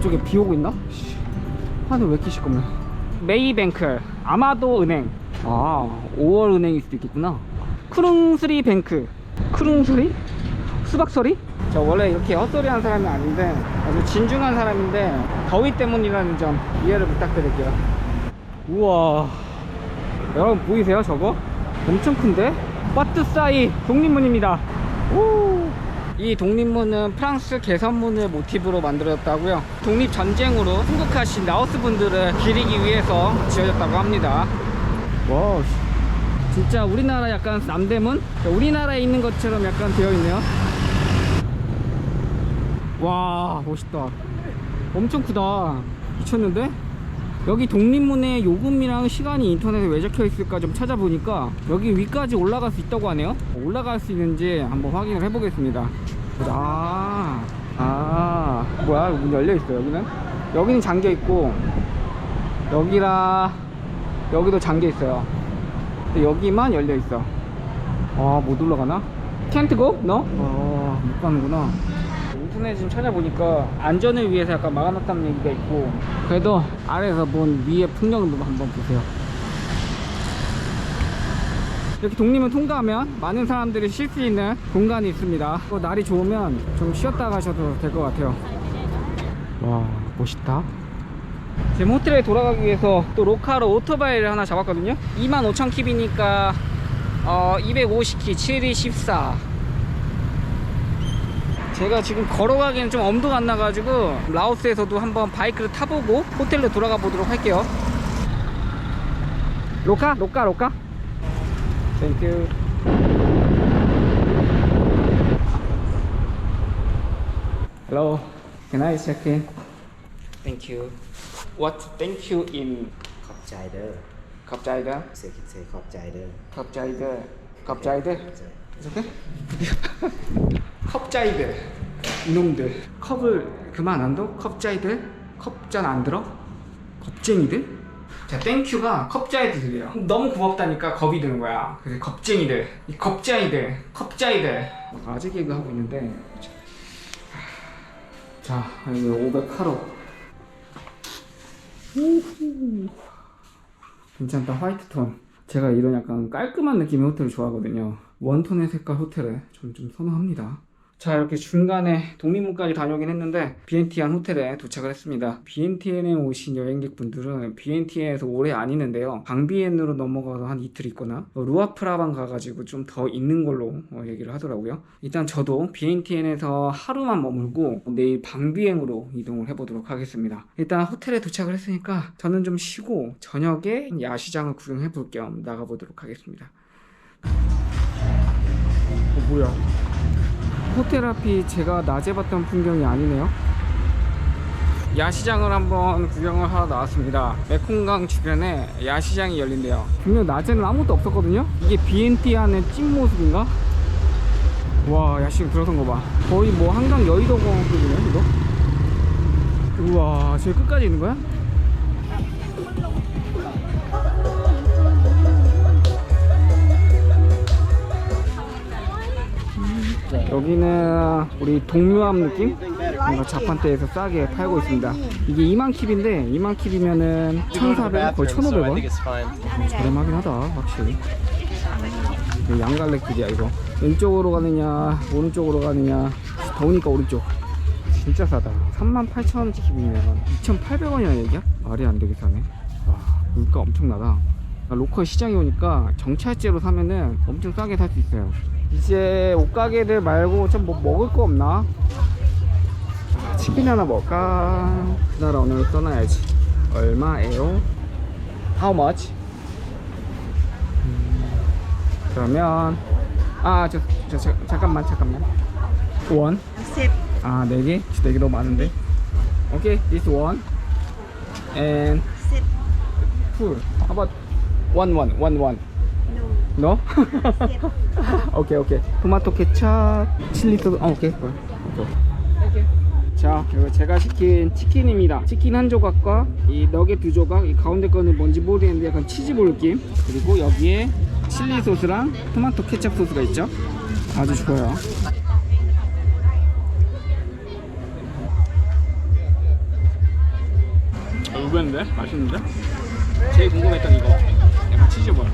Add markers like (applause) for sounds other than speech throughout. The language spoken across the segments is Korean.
그쪽에 비 오고 있나? 씨, 하늘 왜 이렇게 시끄럽네 메이뱅크 아마도 은행 아 5월 은행일 수도 있겠구나 크룽스리 뱅크 크룽스리? 수박소리? 저 원래 이렇게 헛소리 하는 사람이 아닌데 아주 진중한 사람인데 더위 때문이라는 점 이해를 부탁드릴게요 우와 여러분 보이세요 저거? 엄청 큰데? 빠뜨사이 독립문입니다 오. 이 독립문은 프랑스 개선문을 모티브로 만들어졌다고요. 독립전쟁으로 순국하신 라오스 분들을 기리기 위해서 지어졌다고 합니다. 와 진짜 우리나라 약간 남대문? 우리나라에 있는 것처럼 약간 되어 있네요. 와 멋있다. 엄청 크다. 미쳤는데? 여기 독립문의 요금이랑 시간이 인터넷에 왜 적혀 있을까 좀 찾아보니까 여기 위까지 올라갈 수 있다고 하네요 올라갈 수 있는지 한번 확인을 해보겠습니다 아, 아 뭐야 문 열려 있어 여기는 여기는 잠겨 있고 여기라 여기도 잠겨 있어요 근데 여기만 열려 있어 아못 올라가나? 캔트 고? 너? 아못 가는구나 인터넷 지금 찾아보니까 안전을 위해서 약간 막아놨다는 얘기가 있고 그래도 아래에서 본 위의 풍경도 한번 보세요. 이렇게 독립을 통과하면 많은 사람들이 쉴 수 있는 공간이 있습니다. 또 날이 좋으면 좀 쉬었다 가셔도 될 것 같아요. 와 멋있다. 지금 호텔에 돌아가기 위해서 또 로카로 오토바이를 하나 잡았거든요. 25,000킵이니까 어 250키 7이 14 제가 지금 걸어가기는 좀 엄두가 안 나가지고 라오스에서도 한번 바이크를 타보고 호텔로 돌아가 보도록 할게요 로카? 로카 로카? 땡큐 Hello Can I check in? Thank you What thank you in ขอบใจเด้อ 갑자이다 เสียคิดเสียขอบใจเด้อ 갑자이드 갑자이드 이렇게? 컵자이드 이놈들. 컵을 그만 안 둬? 컵자이드? 컵잔 안 들어? 겁쟁이들? 자 땡큐가 컵자이드들이에요. 너무 고맙다니까 겁이 드는 거야. 그래서 겁쟁이들 이 겁자이들 컵자이들. 아재 개그 하고 있는데. 자 여기 500카로. 괜찮다 화이트 톤. 제가 이런 약간 깔끔한 느낌의 호텔을 좋아하거든요. 원톤의 색깔 호텔에 좀, 좀 선호합니다 자 이렇게 중간에 독립문까지 다녀오긴 했는데 비엔티안 호텔에 도착을 했습니다. 비엔티엔에 오신 여행객분들은 비엔티엔에서 오래 안 있는데요. 방비엔으로 넘어가서 한 이틀 있거나 어, 루아프라방 가가지고 좀 더 있는 걸로 어, 얘기를 하더라고요. 일단 저도 비엔티엔에서 하루만 머물고 내일 방비행으로 이동을 해보도록 하겠습니다. 일단 호텔에 도착을 했으니까 저는 좀 쉬고 저녁에 야시장을 구경해 볼 겸 나가보도록 하겠습니다. 어 뭐야 호텔 앞이 제가 낮에 봤던 풍경이 아니네요. 야시장을 한번 구경을 하러 나왔습니다. 메콩강 주변에 야시장이 열린대요. 분명 낮에는 아무것도 없었거든요. 이게 비엔티안의 찐 모습인가? 와 야시장 들어선 거 봐. 거의 뭐 한강 여의도 공원급이네 이거. 우와 저기 끝까지 있는 거야? 여기는 우리 동묘암 느낌? 뭔가 자판대에서 싸게 팔고 있습니다. 이게 2만 킵인데 2만 킵이면은 1,400원 거의 1,500원. 저렴하긴 하다 확실히. 양갈래길이야 이거. 왼쪽으로 가느냐 오른쪽으로 가느냐 더우니까 오른쪽. 진짜 싸다. 38,000원 킵이면 2,800원이라는 얘기야? 말이 안 되게 사네. 와 물가 엄청나다. 로컬 시장에 오니까 정찰제로 사면은 엄청 싸게 살 수 있어요. 이제 옷가게들 말고 좀 뭐 먹을 거 없나? 아, 치킨 하나 먹을까? 그 나라 오늘 떠나야지. 얼마예요? How much? 음, 그러면 아, 저, 저, 저 잠깐만 잠깐만. 원? 아, 네 개? 네개 너무 많은데. 오케이, this one. And two. How about one one one one? No? (laughs) 오케이 오케이. 토마토 케찹 칠리 소스 어, 오케이. 어, 오케이. 자 이거 제가 시킨 치킨입니다. 치킨 한 조각과 이 너겟 두 조각 이 가운데 거는 뭔지 모르겠는데 약간 치즈볼 느낌. 그리고 여기에 칠리 소스랑 토마토 케찹 소스가 있죠? 아주 좋아요. 맛있는데? 맛있는데? 제일 궁금했던 이거. 약간 치즈볼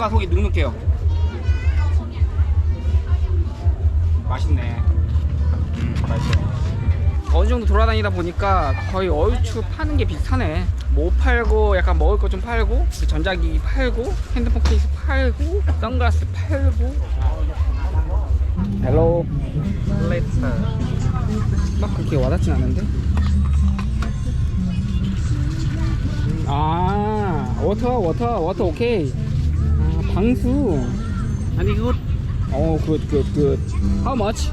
겉과 속이 눅눅해요. 맛있네. 음 맛있어 어느 정도 돌아다니다 보니까 거의 얼추 파는 게 비슷하네. 뭐 팔고 약간 먹을 거 좀 팔고 전자기기 팔고 핸드폰 케이스 팔고 선글라스 팔고. 헬로. 막 그렇게 와닿진 않는데? 아 워터 워터 워터 오케이 아, 방수 Any good? 어 굿 굿 굿 How much?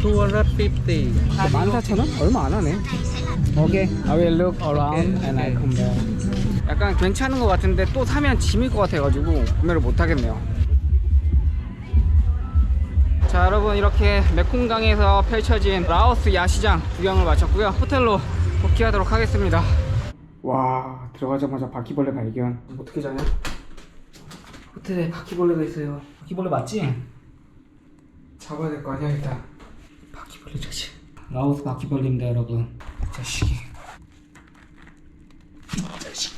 250. 14,000원? 얼마 안 하네. 오케이. I will look around and I come back. 약간 괜찮은 것 같은데 또 사면 짐일 것 같아가지고 구매를 못 하겠네요. 자 여러분 이렇게 메콩강에서 펼쳐진 라오스 야시장 구경을 마쳤고요. 호텔로 복귀하도록 하겠습니다. 와 들어가자마자 바퀴벌레 발견. 어떻게 자냐? 호텔에 바퀴벌레가 있어요. 바퀴벌레 맞지? 잡아야 될 거 아니야 일단. 바퀴벌레 자식 라오스 바퀴벌레입니다 여러분 이 자식이 이 자식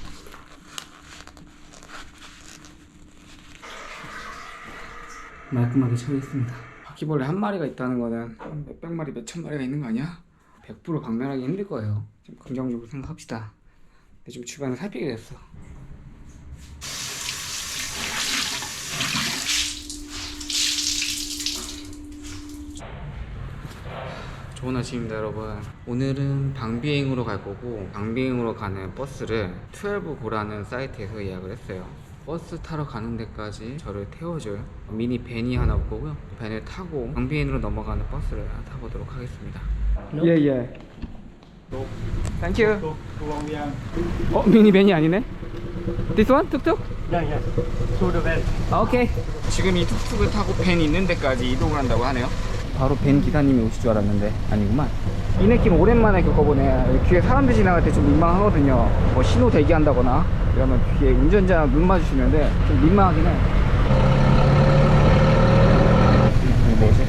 말끔하게 처리했습니다 바퀴벌레 한 마리가 있다는 거는 몇백 마리 몇천 마리가 있는 거 아니야? 100% 박멸하기 힘들 거예요 좀 긍정적으로 생각합시다 근데 좀 주변을 살피게 됐어 좋은 아침입니다 여러분 오늘은 방비행으로 갈 거고 방비행으로 가는 버스를 12고라는 사이트에서 예약을 했어요 버스 타러 가는 데까지 저를 태워줄 미니 밴이 하나 올 거고요 밴을 타고 방비행으로 넘어가는 버스를 타보도록 하겠습니다 예예 땡큐 어 미니 밴이 아니네 This one? 툭툭? Yeah, yeah. To the van. 아, 오케이. 지금 이 툭툭을 타고 밴 있는 데까지 이동을 한다고 하네요. 바로 밴 기사님이 오실 줄 알았는데 아니구만. 이 느낌 오랜만에 겪어보네. 뒤에 사람들 지나갈 때 좀 민망하거든요. 뭐 신호 대기한다거나 이러면 뒤에 운전자 눈 마주치는데 좀 민망하긴 해. 뭐지?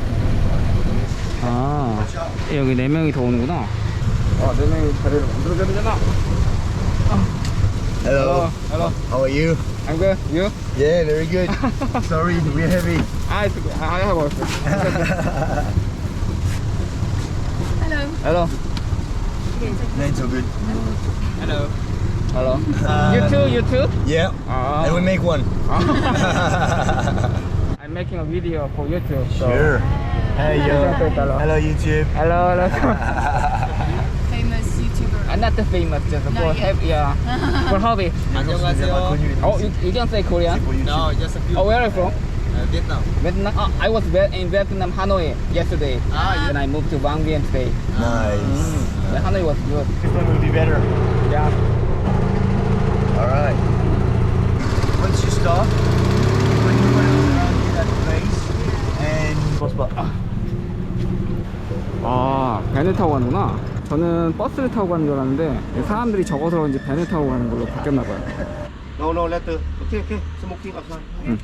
아 여기 네 명이 더 오는구나. 아네 명이 자리를 만들어줘야 되잖아. Hello. hello. How are you? I'm good. You? Yeah, very good. (laughs) Sorry, we're heavy. 아, it's okay. I have also. Hello. Hello. No, it's all good. Hello. Hello. Uh, you too, you too? Yeah. Ah. And we make one. (laughs) I'm making a video for YouTube. So. Sure. Hey, yo. Hello. Hello, YouTube. Hello, hello. (laughs) Famous YouTuber. I'm not the famous, just for Not yet. have, yeah, for hobby. (laughs) Oh, you, you can say Korean? No, just a few. Oh, where are you from? Uh, Vietnam. Vietnam. Oh, I was Viet- in Vietnam, Hanoi yesterday. Ah. Then I moved to Vang Bien today. Nice. Yeah, Hanoi was good. This one will be better. Yeah. All right. Once you stop, when you want to around that place and what's about? 아 밴을 타고 가는구나 저는 버스를 타고 가는 줄 알았는데 사람들이 적어서 그런지 밴을 타고 가는 걸로 바뀌었나 봐요 No, no, later. Okay, okay. Smoking outside. 음.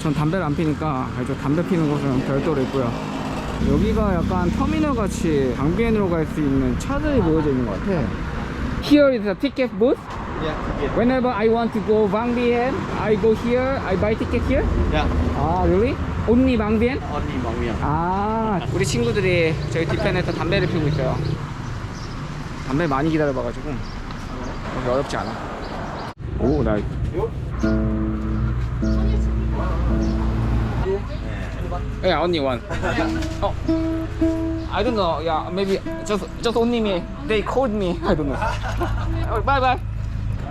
전 담배를 안 피니까 알죠 담배 피는 곳은 별도로 있고요 여기가 약간 터미널 같이 방비엔으로 갈 수 있는 차들이 모여져 있는 것 같아 Here is a ticket booth Yeah, yeah. Whenever I want to go Vang Bien I go here I buy ticket here Yeah. 아 really? Only Vang Bien? Only Mong Yang. 아 우리 친구들이 저희 뒤편에서 담배를 피우고 있어요 담배 많이 기다려봐가지고 그렇게 어렵지 않아 오 나이스 Yeah, only one. oh, I don't know. Yeah, maybe just just only me. They called me. I don't know. oh, bye bye.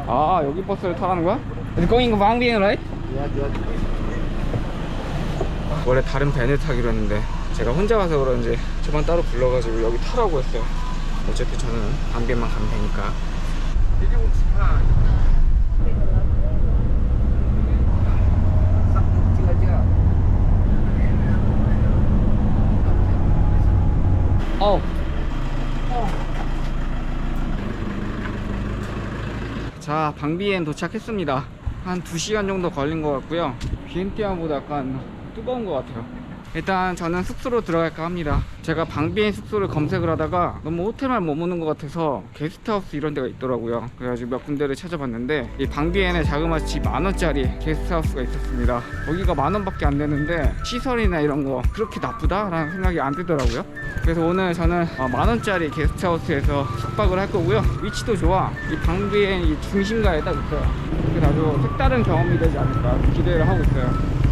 아 여기 버스를 타라는 거야? It's going Vang Bien, right? Yeah, yeah. 원래 다른 밴을 타기로 했는데 제가 혼자 와서 그런지 저만 따로 불러가지고 여기 타라고 했어요 어차피 저는 반비만 가면 되니까 어. 어. 자 방비엔 도착했습니다 한 2시간 정도 걸린 것 같고요 비엔티안보다 약간 뜨거운 것 같아요 일단 저는 숙소로 들어갈까 합니다. 제가 방비엔 숙소를 검색을 하다가 너무 호텔만 머무는 것 같아서 게스트하우스 이런 데가 있더라고요. 그래가지고 몇 군데를 찾아봤는데 이 방비엔에 자그마치 만원짜리 게스트하우스가 있었습니다. 여기가 만원밖에 안 되는데 시설이나 이런 거 그렇게 나쁘다? 라는 생각이 안 들더라고요. 그래서 오늘 저는 어, 만원짜리 게스트하우스에서 숙박을 할 거고요. 위치도 좋아. 이 방비엔 이 중심가에 딱 있어요. 그래서 아주 색다른 경험이 되지 않을까 기대를 하고 있어요